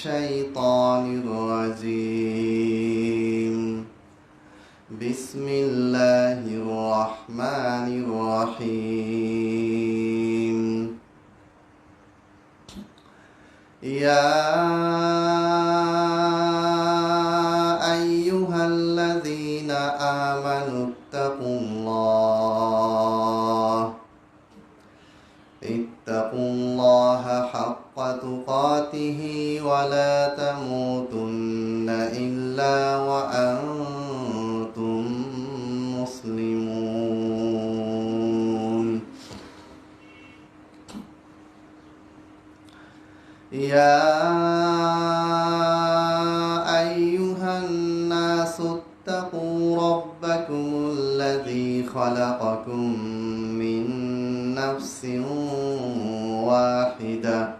الشيطان الرجيم. بسم الله الرحمن الرحيم. يا أيها الذين آمنوا اتقوا الله. اتقوا الله تقاته ولا تموتن إلا وأنتم مسلمون. يا أيها الناس اتقوا ربكم الذي خلقكم من نفس واحدة.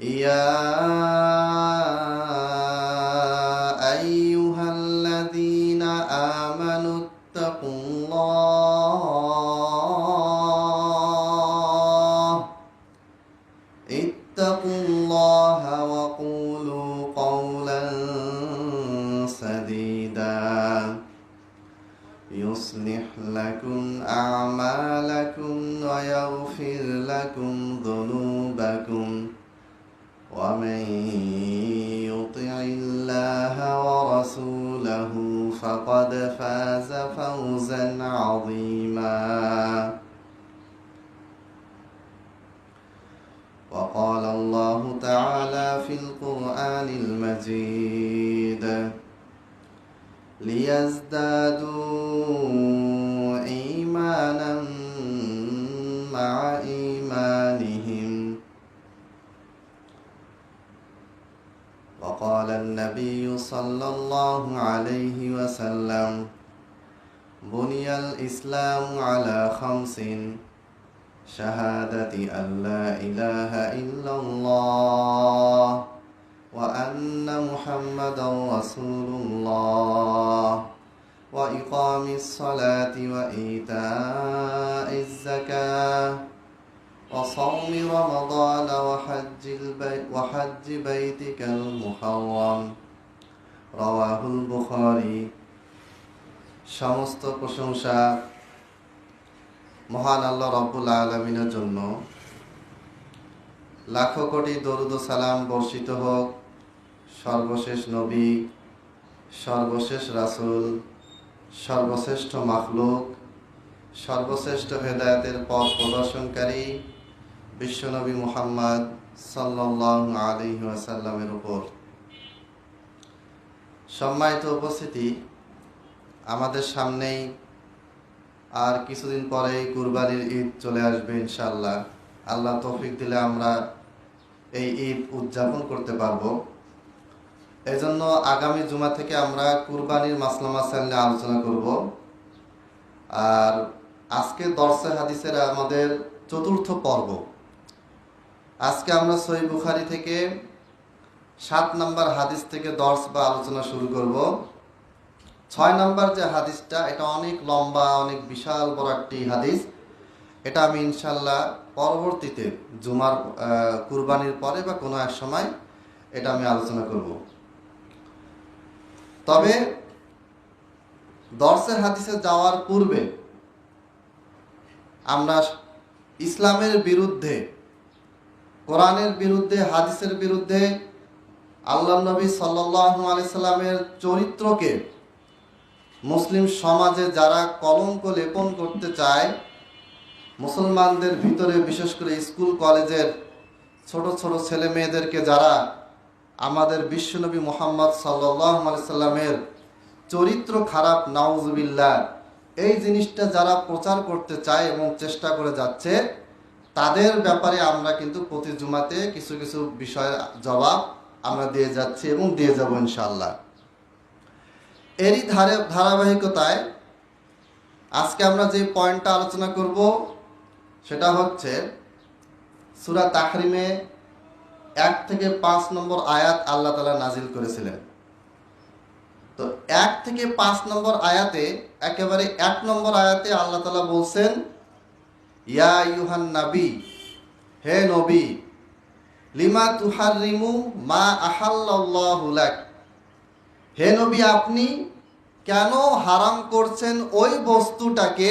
يا أيها الذين آمنوا اتقوا الله اتقوا الله وقولوا قولا سديدا يصلح لكم أعمالكم ويغفر لكم ذنوبكم ومن يطع الله ورسوله فقد فاز فوزا عظيما. وقال الله تعالى في القرآن المجيد ليزدادوا الإسلام على خمس شهادة أن لا إله إلا الله وأن محمدا رسول الله وإقام الصلاة وإيتاء الزكاة وصوم رمضان وحج, البيت وحج بيتك المحرم رواه البخاري সমস্ত প্রশংসা মহান আল্লাহ রব্বুল আলমিনের জন্য লাখো কোটি দরুদ সালাম বর্ষিত হোক। সর্বশেষ নবী, সর্বশেষ রাসূল, সর্বশ্রেষ্ঠ মাখলুক, সর্বশ্রেষ্ঠ হেদায়তের পথ প্রদর্শনকারী বিশ্বনবী মুহাম্মদ সাল্লাল্লাহু আলাইহি ওয়াসাল্লামের উপর। সম্মানিত উপস্থিতি, আমাদের সামনেই আর কিছুদিন পরেই কুরবানির ঈদ চলে আসবে ইনশাল্লাহ আল্লাহ তৌফিক দিলে আমরা এই ঈদ উদযাপন করতে পারব। এজন্য আগামী জুমা থেকে আমরা কুরবানির মাসলা মাসাল নিয়ে আলোচনা করব। আর আজকে দর্শে হাদিসের আমাদের চতুর্থ পর্ব। আজকে আমরা সই বুখারি থেকে সাত নাম্বার হাদিস থেকে দর্শ বা আলোচনা শুরু করব। ছয় নাম্বার যে হাদিসটা, এটা অনেক লম্বা, অনেক বিশাল বড় একটি হাদিস। এটা আমি ইনশাল্লাহ পরবর্তীতে জুমার কুরবানির পরে বা কোনো এক সময় এটা আমি আলোচনা করব। তবে দর্শে হাদিসে যাওয়ার পূর্বে আমরা ইসলামের বিরুদ্ধে, কোরআনের বিরুদ্ধে, হাদিসের বিরুদ্ধে আল্লাহ নবী সাল্লাহ আলাইসাল্লামের চরিত্রকে মুসলিম সমাজে যারা কলঙ্ক লেপন করতে চায়, মুসলমানদের ভিতরে বিশেষ করে স্কুল, কলেজের ছোট ছোট ছেলে মেয়েদেরকে যারা আমাদের বিশ্বনবী মোহাম্মদ সাল্লাহ সাল্লামের চরিত্র খারাপ নাউজুবিল্লা এই জিনিসটা যারা প্রচার করতে চায় এবং চেষ্টা করে যাচ্ছে, তাদের ব্যাপারে আমরা কিন্তু প্রতি জুমাতে কিছু কিছু বিষয়ের জবাব আমরা দিয়ে যাচ্ছি এবং দিয়ে যাব ইনশাল্লাহ এরই ধারে, ধারাবাহিকতায় আজকে আমরা যে পয়েন্টটা আলোচনা করব, সেটা হচ্ছে সুরা তাহরিমে এক থেকে পাঁচ নম্বর আয়াত আল্লাহ তালা নাজিল করেছিলেন। তো এক থেকে পাঁচ নম্বর আয়াতে, একেবারে এক নম্বর আয়াতে আল্লাহ তালা বলছেন, ইয়া ইউহান নাবি, হে নবী, লিমা তুহার রিমু মা আহাল্লাহুলাক হে নবী, আপনি কেন হারাম করছেন ওই বস্তুটাকে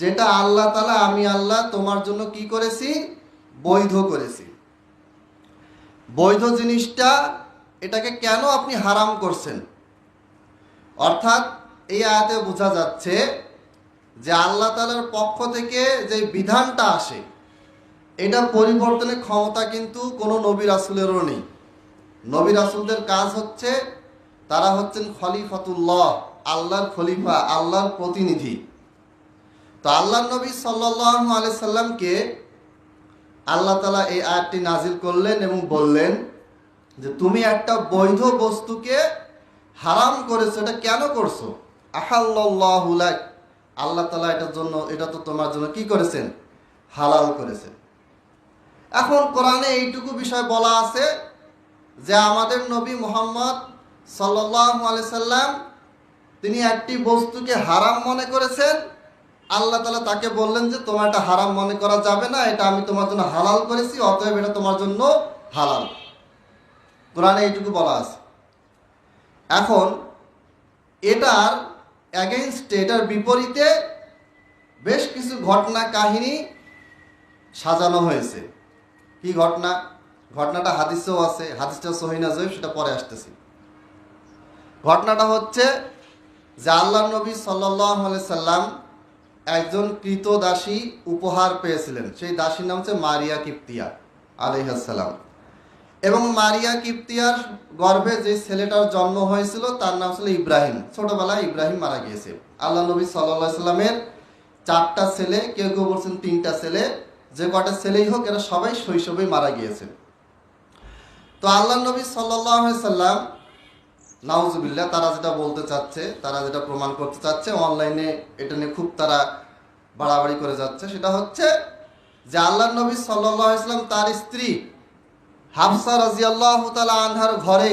যেটা আল্লাহ তালা আমি আল্লাহ তোমার জন্য কি করেছি? বৈধ করেছি। বৈধ জিনিসটা, এটাকে কেন আপনি হারাম করছেন? অর্থাৎ এই আয়াতে বোঝা যাচ্ছে যে আল্লাহ তালার পক্ষ থেকে যে বিধানটা আসে, এটা পরিবর্তনের ক্ষমতা কিন্তু কোনো নবী রাসুলেরও নেই। নবী রাসুলদের কাজ হচ্ছে তারা হচ্ছেন খলিফাতুল্লাহ, আল্লাহর খলিফা, আল্লাহর প্রতিনিধি। তো আল্লাহ নবী সাল্লাহ আলি সাল্লামকে আল্লাহ তালা এই আয়াতটি নাজিল করলেন এবং বললেন যে, তুমি একটা বৈধ বস্তুকে হারাম করেছ, এটা কেন করছ? আহাল্লাহুলাক আল্লাহ তালা এটার জন্য, এটা তো তোমার জন্য কি করেছেন? হালাল করেছেন। এখন কোরআনে এইটুকু বিষয় বলা আছে যে, আমাদের নবী মোহাম্মদ সাল্লাম, তিনি একটি বস্তুকে হারাম মনে করেছেন। আল্লাহ তালা তাকে বললেন যে, তোমার এটা হারাম মনে করা যাবে না, এটা আমি তোমার জন্য হালাল করেছি, অতএব এটা তোমার জন্য হালাল। কোরআনে এইটুকু বলা আছে। এখন, এটার অ্যাগেনস্টে এটার বিপরীতে বেশ কিছু ঘটনা কাহিনী সাজানো হয়েছে। কি ঘটনা? ঘটনাটা হাদিসেও আছে, হাদিসটা সহিনা জয়ীব সেটা পরে আসতেছি। ঘটনাটা হচ্ছে যে আল্লাহ নবী সাল্লাহ সাল্লাম একজন কৃত দাসী উপহার পেয়েছিলেন। সেই দাসীর নাম হচ্ছে মারিয়া কিপ্তিয়া আলহাসাল্লাম এবং মারিয়া কিপ্তিয়ার গর্ভে যে ছেলেটার জন্ম হয়েছিল, তার নাম ছিল ইব্রাহিম। ছোটবেলায় ইব্রাহিম মারা গিয়েছে। আল্লাহ নবী সাল্লামের চারটা ছেলে, কেউ কেউ বলছেন তিনটা ছেলে, যে কটা ছেলেই হোক এরা সবাই শৈশবেই মারা গিয়েছে। তো আল্লাহ নবী সাল্লাহ সাল্লাম নাউজুবিল্লাহ, তারা যেটা বলতে চাচ্ছে, তারা যেটা প্রমাণ করতে চাচ্ছে, অনলাইনে এটা নিয়ে খুব তারা বাড়াবাড়ি করে যাচ্ছে, সেটা হচ্ছে যে আল্লাহ নবী সাল্লাহ ইসলাম তার স্ত্রী হাফসা রাজিয়াল্লাহ তালা আনহার ঘরে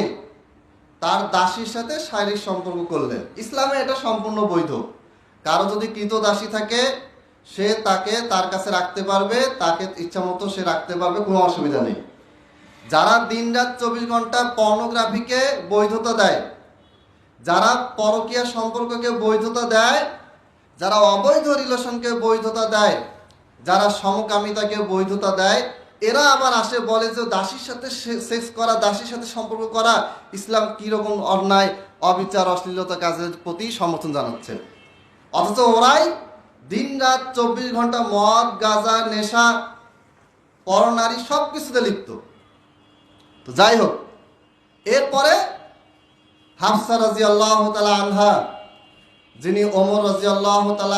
তার দাসীর সাথে শারীরিক সম্পর্ক করলেন। ইসলামে এটা সম্পূর্ণ বৈধ। কারও যদি কৃত দাসী থাকে, সে তাকে তার কাছে রাখতে পারবে, তাকে ইচ্ছা মতো সে রাখতে পারবে, কোনো অসুবিধা নেই। যারা দিন রাত চব্বিশ ঘণ্টা পর্নোগ্রাফিকে বৈধতা দেয়, যারা পরকীয়া সম্পর্ককে বৈধতা দেয়, যারা অবৈধ রিলেশনকে বৈধতা দেয়, যারা সমকামিতাকে বৈধতা দেয়, এরা আবার আসে বলে যে দাসীর সাথে সেক্স করা, দাসীর সাথে সম্পর্ক করা, ইসলাম কীরকম অন্যায়, অবিচার, অশ্লীলতা কাজের প্রতি সমর্থন জানাচ্ছে। অথচ ওরাই দিন রাত চব্বিশ ঘণ্টা মদ, গাঁজা, নেশা, পরনারী সব কিছুতে লিপ্ত। তো যাই হোক, এরপরে হাফসা রাজি আল্লাহ আনহা, যিনি ওমর রাজি আল্লাহ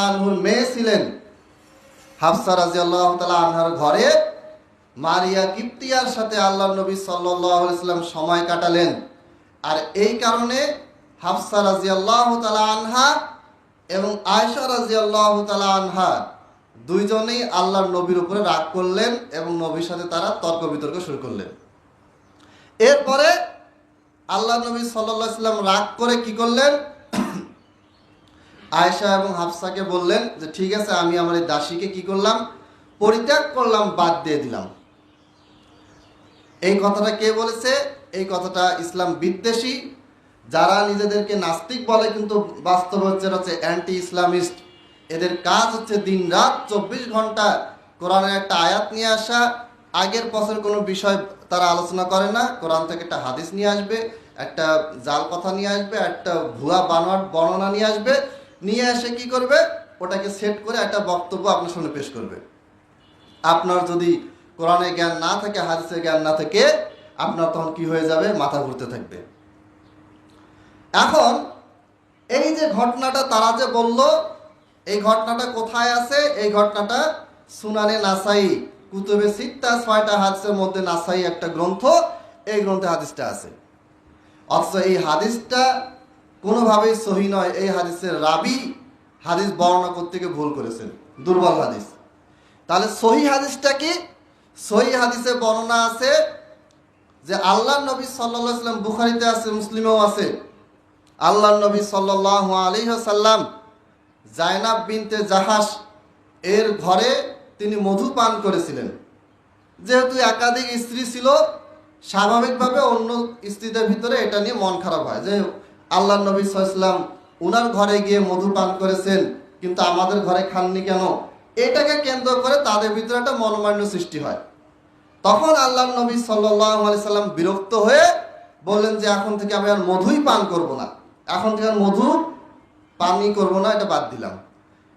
আনহুর মেয়ে ছিলেন, হাফসা রাজি আল্লাহ আনহার ঘরে মারিয়া কিপ্তিয়ার সাথে আল্লাহ নবী সাল্লাম সময় কাটালেন। আর এই কারণে হাফসা রাজি আল্লাহ আনহা এবং আয়সা রাজি আল্লাহ আনহা দুইজনেই আল্লাহর নবীর উপরে রাগ করলেন এবং নবীর সাথে তারা তর্ক বিতর্ক শুরু করলেন। এরপরে আল্লাহ নবী সাল্লাম রাগ করে কি করলেন? আয়েশা এবং হাফসাকে বললেন যে, ঠিক আছে, আমি আমার এই দাসীকে কি করলাম? পরিত্যাগ করলাম, বাদ দিয়ে দিলাম। এই কথাটা কে বলেছে? এই কথাটা ইসলাম বিদ্বেষী। যারা নিজেদেরকে নাস্তিক বলে, কিন্তু বাস্তব হচ্ছে হচ্ছে অ্যান্টি ইসলামিস্ট এদের কাজ হচ্ছে দিন রাত চব্বিশ ঘণ্টা কোরআনের একটা আয়াত নিয়ে আসা। আগের পথের কোনো বিষয় তারা আলোচনা করে না, কোরআন থেকে একটা হাদিস নিয়ে আসবে, একটা জাল কথা নিয়ে আসবে, একটা ভুয়া বানোয়ার বর্ণনা নিয়ে আসবে, নিয়ে এসে কি করবে? ওটাকে সেট করে একটা বক্তব্য আপনার সামনে পেশ করবে। আপনার যদি কোরআনে জ্ঞান না থাকে হাদিসের জ্ঞান না থাকে, আপনার তখন কি হয়ে যাবে? মাথা ঘুরতে থাকবে। এখন, এই যে ঘটনাটা তারা যে বলল, এই ঘটনাটা কোথায় আছে? এই ঘটনাটা সুনানে নাসাই কুতুবে সিত্তা ছয়টা হাদিসের মধ্যে নাসাই একটা গ্রন্থ, এই গ্রন্থে হাদিসটা আছে। অথচ এই হাদিসটা কোনোভাবেই সহি নয়, এই হাদিসের রাবি হাদিস বর্ণনা করতে গিয়ে ভুল করেছেন, দুর্বল হাদিস। তাহলে সহি হাদিসটা কি? সহি হাদিসে বর্ণনা আছে যে আল্লাহ নবী সাল্লাহ সাল্লাম বুখারিতে আছে, মুসলিমেও আছে। আল্লাহ নবী সাল্লাহ আলী সাল্লাম জায়নাব বিনতে জাহাস এর ঘরে তিনি মধু পান করেছিলেন। যেহেতু একাধিক স্ত্রী ছিল, স্বাভাবিকভাবে অন্য স্ত্রীদের ভিতরে এটা নিয়ে মন খারাপ হয়। যে আল্লাহ নবী সাল্লাম উনার ঘরে গিয়ে মধু পান করেছেন, কিন্তু আমাদের ঘরে খাননি কেন? এটাকে কেন্দ্র করে তাদের ভিতরে একটা মনোমান্য সৃষ্টি হয়। তখন আল্লাহ নবী সাল্লাহ সাল্লাম বিরক্ত হয়ে বললেন যে, এখন থেকে আমি আর মধুই পান করব না। এখন থেকে আর মধু পানই করব না, এটা বাদ দিলাম।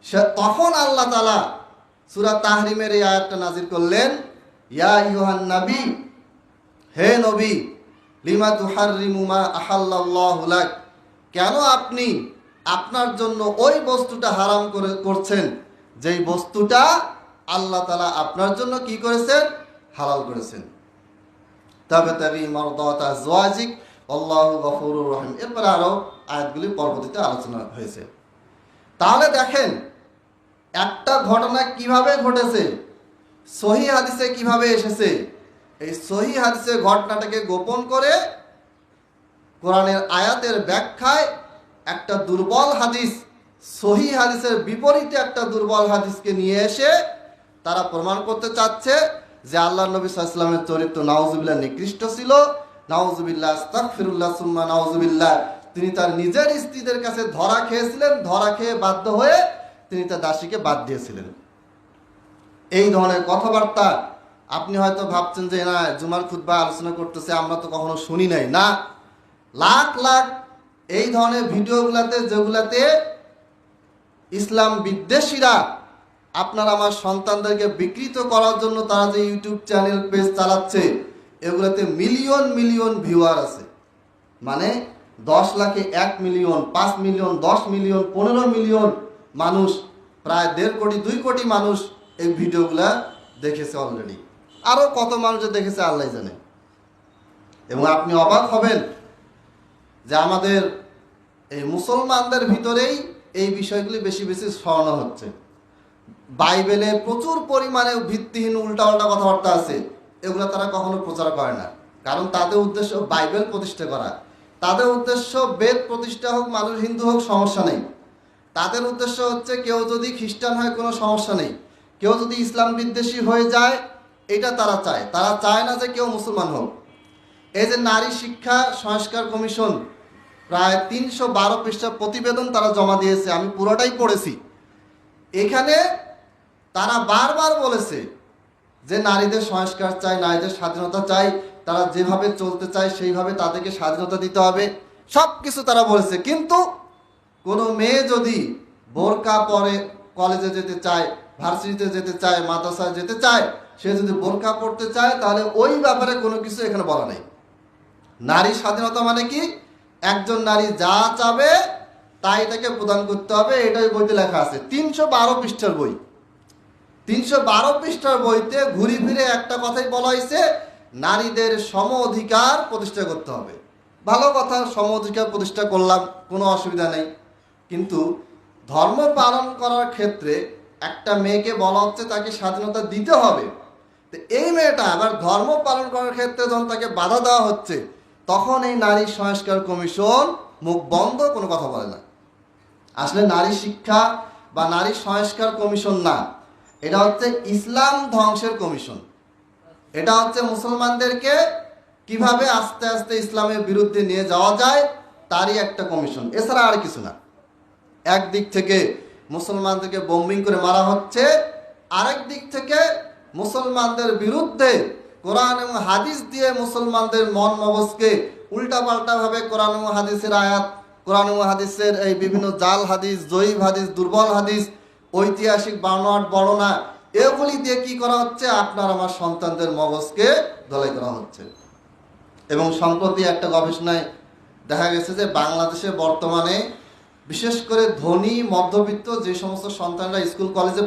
সে- তখন আল্লাহ তালা সুরা তাহরিমের এই আয়াতটা নাজির করলেন, ইয়া ইউহান নবী, হে নবী, লিমা তুহারিমুমা আহাল্লাহ কেন আপনি আপনার জন্য ওই বস্তুটা হারাম করে করছেন, যেই বস্তুটা আল্লাহ তালা আপনার জন্য কি করেছেন? হালাল করেছেন। তবে তবে মরদতা জোয়াজিক আল্লাহ গফুরুর রহিম। এরপরে আরও আয়াতগুলি পরবর্তীতে আলোচনা হয়েছে। তাহলে দেখেন একটা ঘটনা কীভাবে ঘটেছে? সহি হাদিসে কীভাবে এসেছে? এই সহি হাদিসের ঘটনাটাকে গোপন করে কোরআনের আয়াতের ব্যাখ্যায় একটা দুর্বল হাদিস, সহি হাদিসের বিপরীতে একটা দুর্বল হাদিসকে নিয়ে এসে তারা প্রমাণ করতে চাচ্ছে যে আল্লাহ নবী সাল্লামের চরিত্র নাউজুবিল্লাহ নিকৃষ্ট ছিল। নাউজুবিল্লাহ, আস্তাগফিরুল্লাহ সুম্মা নাউজুবিল্লাহ। তিনি তার নিজের স্ত্রীদের কাছে ধরা খেয়েছিলেন, ধরা খেয়ে বাধ্য হয়ে তিনি তার দাসীকে বাদ দিয়েছিলেন। এই ধরনের কথাবার্তা আপনি হয়তো ভাবছেন যে, না, জুমার খুদ্া আলোচনা করতেছে, আমরা তো কখনো শুনি নাই। না, লাখ লাখ এই ধরনের ভিডিওগুলাতে, যেগুলাতে ইসলাম বিদ্বেষীরা আপনার আমার সন্তানদেরকে বিকৃত করার জন্য তারা যে ইউটিউব চ্যানেল, পেজ চালাচ্ছে, এগুলোতে মিলিয়ন মিলিয়ন ভিউয়ার আছে। মানে দশ লাখে এক মিলিয়ন, পাঁচ মিলিয়ন, দশ মিলিয়ন, পনেরো মিলিয়ন মানুষ, প্রায় দেড় কোটি, দুই কোটি মানুষ এই ভিডিওগুলা দেখেছে অলরেডি আরও কত মানুষ দেখেছে আল্লাহ জানে। এবং আপনি অবাক হবেন যে আমাদের এই মুসলমানদের ভিতরেই এই বিষয়গুলি বেশি বেশি স্মরণ হচ্ছে। বাইবেলে প্রচুর পরিমাণে ভিত্তিহীন উল্টাপাল্টা কথাবার্তা আছে। এগুলো তারা কখনো প্রচার করে না। কারণ তাদের উদ্দেশ্য বাইবেল প্রতিষ্ঠা করা। তাদের উদ্দেশ্য বেদ প্রতিষ্ঠা হোক, মানুষ হিন্দু হোক, সমস্যা নেই। তাদের উদ্দেশ্য হচ্ছে কেউ যদি খ্রিস্টান হয় কোনো সমস্যা নেই। কেউ যদি ইসলাম বিদ্বেষী হয়ে যায়, এটা তারা চায়। তারা চায় না যে কেউ মুসলমান হোক। এই যে নারী শিক্ষা সংস্কার কমিশন, প্রায় তিনশো বারো পৃষ্ঠা প্রতিবেদন তারা জমা দিয়েছে, আমি পুরোটাই পড়েছি। এখানে তারা বারবার বলেছে যে নারীদের সংস্কার চাই, নারীদের স্বাধীনতা চাই, তারা যেভাবে চলতে চায় সেইভাবে তাদেরকে স্বাধীনতা দিতে হবে। সব কিছু তারা বলেছে। কিন্তু কোনো মেয়ে যদি বোরকা পরে কলেজে যেতে চায় ভার্সিটিতে যেতে চায়, মাদ্রাসায় যেতে চায়, সে যদি বোরকা পড়তে চায়, তাহলে ওই ব্যাপারে কোনো কিছু এখানে বলা নেই। নারী স্বাধীনতা মানে কি? একজন নারী যা চাবে, তাই তাকে প্রদান করতে হবে, এটাই বইতে লেখা আছে। তিনশো বারো পৃষ্ঠার বই। তিনশো বারো পৃষ্ঠার বইতে ঘুরি ফিরে একটা কথাই বলা হয়েছে, নারীদের সম অধিকার প্রতিষ্ঠা করতে হবে। ভালো কথা, সম অধিকার প্রতিষ্ঠা করলাম, কোনো অসুবিধা নেই। কিন্তু ধর্ম পালন করার ক্ষেত্রে একটা মেয়েকে বলা হচ্ছে তাকে স্বাধীনতা দিতে হবে। তো এই মেয়েটা আবার ধর্ম পালন করার ক্ষেত্রে যখন তাকে বাধা দেওয়া হচ্ছে, তখন এই নারী সংস্কার কমিশন মুখ বন্ধ, কোনো কথা বলে না। আসলে নারী শিক্ষা বা নারী সংস্কার কমিশন না। এটা হচ্ছে ইসলাম ধ্বংসের কমিশন। এটা হচ্ছে মুসলমানদেরকে কীভাবে আস্তে আস্তে ইসলামের বিরুদ্ধে নিয়ে যাওয়া যায়, তারই একটা কমিশন। এছাড়া আর কিছু না। একদিক থেকে মুসলমানদেরকে বোম্বিং করে মারা হচ্ছে, আরেক দিক থেকে মুসলমানদের বিরুদ্ধে কোরআন এবং হাদিস দিয়ে মুসলমানদের মন মগজকে উল্টাপাল্টা ভাবে কোরআন এবং হাদিসের আয়াত, কোরআন এবং হাদিসের এই বিভিন্ন জাল হাদিস, জয়ীব হাদিস, দুর্বল হাদিস, ঐতিহাসিক বানোয়াট বর্ণনা, এগুলি দিয়ে কি করা হচ্ছে? আপনার আমার সন্তানদের মগজকে দলাই করা হচ্ছে। এবং সম্প্রতি একটা গবেষণায় দেখা গেছে যে বাংলাদেশে বর্তমানে বিশেষ করে ধনী মধ্যবিত্ত যে সমস্ত সন্তানরা স্কুল কলেজে